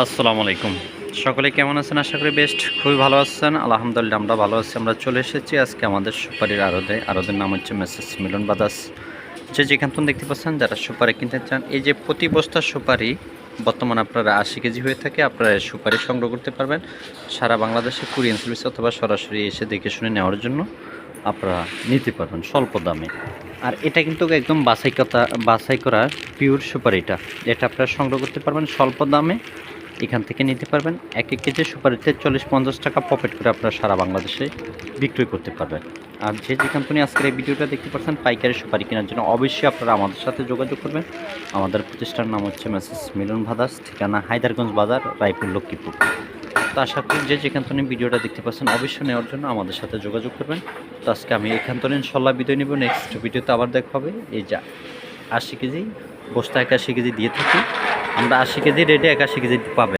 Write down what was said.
আসসালামু আলাইকুম। সকলে কেমন আছেন? আশা করি বেস্ট খুবই ভালো আছেন। আলহামদুলিল্লাহ আমরা ভালো আছি। আমরা চলে এসেছি আজকে আমাদের সুপারির আরদে আরদের নাম হচ্ছে মেসেজ মিলন বাদাস। যে যেখান থেকে দেখতে পাচ্ছেন, যারা সুপারি কিনতে চান, এই যে প্রতি বস্তা সুপারি বর্তমানে আপনারা আশি কেজি হয়ে থাকে, আপনারা সুপারি সংগ্রহ করতে পারবেন। সারা বাংলাদেশে কুরিয়ান সার্ভিস অথবা সরাসরি এসে দেখে শুনে নেওয়ার জন্য আপনারা নিতে পারবেন স্বল্প দামে। আর এটা কিন্তু একদম বাছাই কথা বাছাই করা পিওর সুপারিটা। এটা আপনারা সংগ্রহ করতে পারবেন স্বল্প দামে। এখান থেকে নিতে পারবেন। এক এক কেজি সুপারিতে চল্লিশ পঞ্চাশ টাকা প্রফিট করে আপনারা সারা বাংলাদেশে বিক্রয় করতে পারবেন। আর যে যে কোম্পানি আজকের এই ভিডিওটা দেখতে পাচ্ছেন, পাইকারি সুপারি কেনার জন্য অবশ্যই আপনারা আমাদের সাথে যোগাযোগ করবেন। আমাদের প্রতিষ্ঠান নাম হচ্ছে মেসেজ মিলন ভাদাস ঠিকানা হায়দারগঞ্জ বাজার, রায়পুর, লক্ষ্মীপুর। তো আশা করি যে যেখান থেকে ভিডিওটা দেখতে পাচ্ছেন, অবশ্যই নেওয়ার জন্য আমাদের সাথে যোগাযোগ করবেন। তো আজকে আমি এখান থেকে ইনশাল্লাহ বিদায় নেব। নেক্সট ভিডিওতে আবার দেখা হবে। এই যা, আশি কেজি, বস্তা একাশি কেজি দিয়ে থাকি। আমরা আশি কেজি রেটে একাশি কেজি পাবেন